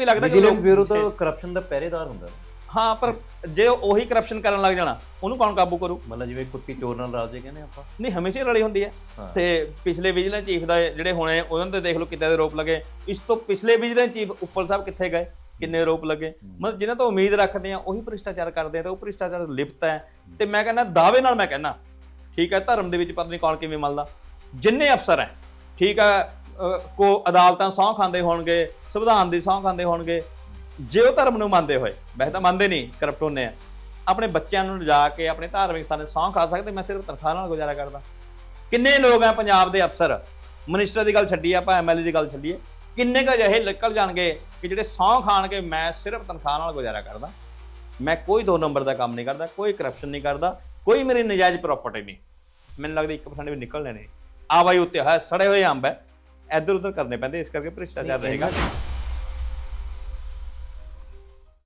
ਕੀ ਲੱਗਦਾ ਕਿ ਵਿਜੀਲੈਂਸ ਲੋਕ- ਬਿਊਰੋ ਤਾਂ ਕਰਪਸ਼ਨ ਦਾ ਪਹਿਰੇਦਾਰ ਹੁੰਦਾ। ਹਾਂ ਪਰ ਜੇ ਉਹ ਕਰਪਸ਼ਨ ਕਰਨ ਲੱਗ ਜਾਣਾ ਉਹਨੂੰ ਕੌਣ ਕਾਬੂ ਕਰੂ? ਮਤਲਬ ਜਿਵੇਂ ਕੁੱਤੀ ਚੋਰ ਨਾਲ ਰਾਜੇ ਕਹਿੰਦੇ ਆਪਾਂ। ਨਹੀਂ ਹਮੇਸ਼ਾ ਹੀ ਰਲੀ ਹੁੰਦੀ ਹੈ ਹਾਂ। ਤੇ ਪਿਛਲੇ ਵਿਜੀਲੈਂਸ ਚੀਫ ਦਾ ਜਿਹੜੇ ਹੋਣੇ ਉਹਨਾਂ ਤੇ ਦੇਖ ਲਓ ਕਿੱਦਾਂ ਦੇ ਆਰੋਪ ਲੱਗੇ। ਇਸ ਤੋਂ ਪਿਛਲੇ ਵਿਜੀਲੈਂਸ ਚੀਫ ਉੱਪਲ ਸਾਹਿਬ ਕਿੱਥੇ ਗਏ? ਕਿੰਨੇ ਆਰੋਪ ਲੱਗੇ? ਮਤਲਬ ਜਿਨ੍ਹਾਂ ਤੋਂ ਉਮੀਦ ਰੱਖਦੇ ਆ ਉਹੀ ਭ੍ਰਿਸ਼ਟਾਚਾਰ ਕਰਦੇ ਆ ਤੇ ਉਹ ਭ੍ਰਿਸ਼ਟਾਚਾਰ ਲਿਪਤ ਹੈ। ਤੇ ਮੈਂ ਕਹਿੰਦਾ ਦਾਅਵੇ ਨਾਲ ਮੈਂ ਕਹਿੰਦਾ ਠੀਕ ਹੈ ਧਰਮ ਦੇ ਵਿੱਚ ਪਤਾ ਨਹੀਂ ਕੌਣ ਕਿਵੇਂ ਮੰਨਦਾ ਜਿੰਨੇ ਅਫਸਰ ਹੈ ਠੀਕ ਹੈ ਅਹ, ਕੋ ਅਦਾਲਤਾਂ ਸਹੁੰ ਖਾਂਦੇ ਹੋਣਗੇ ਸੰਵਿਧਾਨ ਦੀ ਸਹੁੰ ਖਾਂਦੇ ਹੋਣਗੇ। ਜੇ ਉਹ ਧਰਮ ਨੂੰ ਮੰਨਦੇ ਹੋਏ, ਵੈਸੇ ਤਾਂ ਮੰਨਦੇ ਨਹੀਂ ਕਰਪਟ ਹੁੰਦੇ ਆ। ਆਪਣੇ ਬੱਚਿਆਂ ਨੂੰ ਲਿਜਾ ਕੇ, ਆਪਣੇ ਧਾਰਮਿਕ ਸਥਾਨ ਸਥਾਨੇ ਸਹੁੰ ਖਾ ਸਕਦੇ, ਮੈਂ ਸਿਰਫ ਤਨਖਾਹ ਨਾਲ ਗੁਜ਼ਾਰਾ ਕਰਦਾ। ਕਿੰਨੇ ਲੋਕ ਆ ਪੰਜਾਬ ਦੇ ਅਫਸਰ? ਮਿਨਿਸਟਰ ਦੀ ਗੱਲ ਛੱਡੀ ਆਪਾਂ ਐਮਐਲਏ ਦੀ ਗੱਲ ਛੱਡੀਏ। ਕਿੰਨੇ ਕੁ ਅਜਿਹੇ ਨਿਕਲ ਜਾਣਗੇ ਕਿ ਜਿਹੜੇ ਸਹੁੰ ਖਾਣ ਕੇ ਮੈਂ ਸਿਰਫ ਤਨਖਾਹ ਨਾਲ ਗੁਜ਼ਾਰਾ ਕਰਦਾ। ਮੈਂ ਕੋਈ ਦੋ ਨੰਬਰ ਦਾ ਕੰਮ ਨਹੀਂ ਕਰਦਾ, ਕੋਈ ਕਰਪਸ਼ਨ ਨਹੀਂ ਕਰਦਾ, ਕੋਈ ਮੇਰੀ ਨਜਾਇਜ਼ ਪ੍ਰਾਪਰਟੀ ਨਹੀਂ। ਮੈਨੂੰ ਲੱਗਦਾ 1% ਵੀ ਨਿਕਲਣੇ ਨੇ ਆਵਾਈ ਉੱਤੇ ਹੈ, ਸੜੇ ਹੋਏ ਅੰਬ ਹੈ। ਇੱਧਰ ਉੱਧਰ ਕਰਨੇ ਪੈਂਦੇ ਇਸ ਕਰਕੇ ਭ੍ਰਿਸ਼ਟਾਚਾਰ ਰਹੇਗਾ।